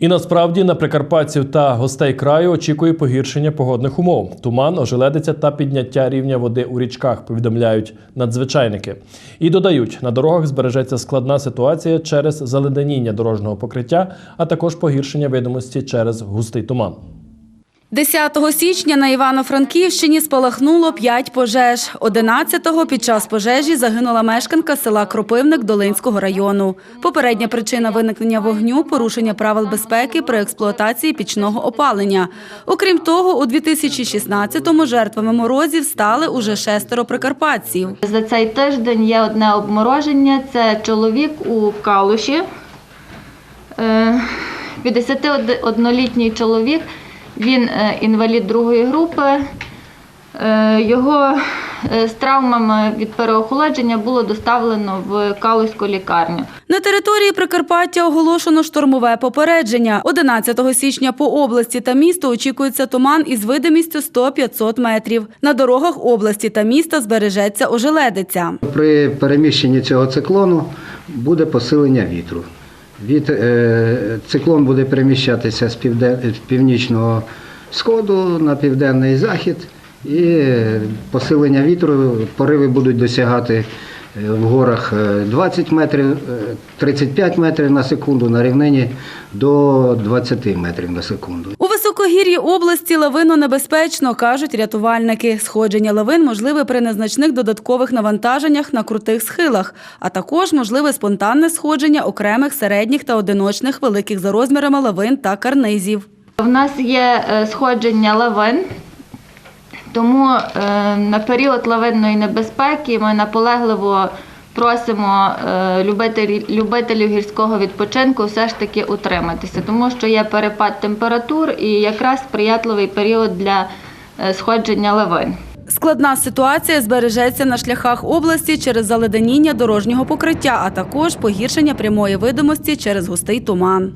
І насправді на прикарпатців та гостей краю очікує погіршення погодних умов. Туман, ожеледиця та підняття рівня води у річках, повідомляють надзвичайники. І додають, на дорогах збережеться складна ситуація через заледеніння дорожнього покриття, а також погіршення видимості через густий туман. 10 січня на Івано-Франківщині спалахнуло 5 пожеж. 11-го під час пожежі загинула мешканка села Кропивник Долинського району. Попередня причина виникнення вогню – порушення правил безпеки при експлуатації пічного опалення. Окрім того, у 2016-му жертвами морозів стали уже шестеро прикарпатців. За цей тиждень є одне обмороження. Це чоловік у Калуші. Е, 51-літній чоловік. Він е, інвалід другої групи. Е, Його е, з травмами від переохолодження було доставлено в Калузьку лікарню. На території Прикарпаття оголошено штормове попередження. 11 січня по області та місту очікується туман із видимістю 100-500 метрів. На дорогах області та міста збережеться ожеледиця. При переміщенні цього циклону буде посилення вітру. Від, е, циклон буде переміщатися з північного сходу на південний захід, і посилення вітру, пориви будуть досягати в горах е, 20 метрів, е, 35 метрів на секунду, на рівнині до 20 метрів на секунду. У високогір'ї області лавино небезпечно, кажуть рятувальники. Сходження лавин можливе при незначних додаткових навантаженнях на крутих схилах, а також можливе спонтанне сходження окремих середніх та одиночних великих за розмірами лавин та карнизів. У нас є е, сходження лавин, тому е, на період лавинної небезпеки ми наполегливо просимо е, любителів, любителів гірського відпочинку все ж таки утриматися, тому що є перепад температур і якраз сприятливий період для е, сходження лавин. Складна ситуація збережеться на шляхах області через заледеніння дорожнього покриття, а також погіршення прямої видимості через густий туман.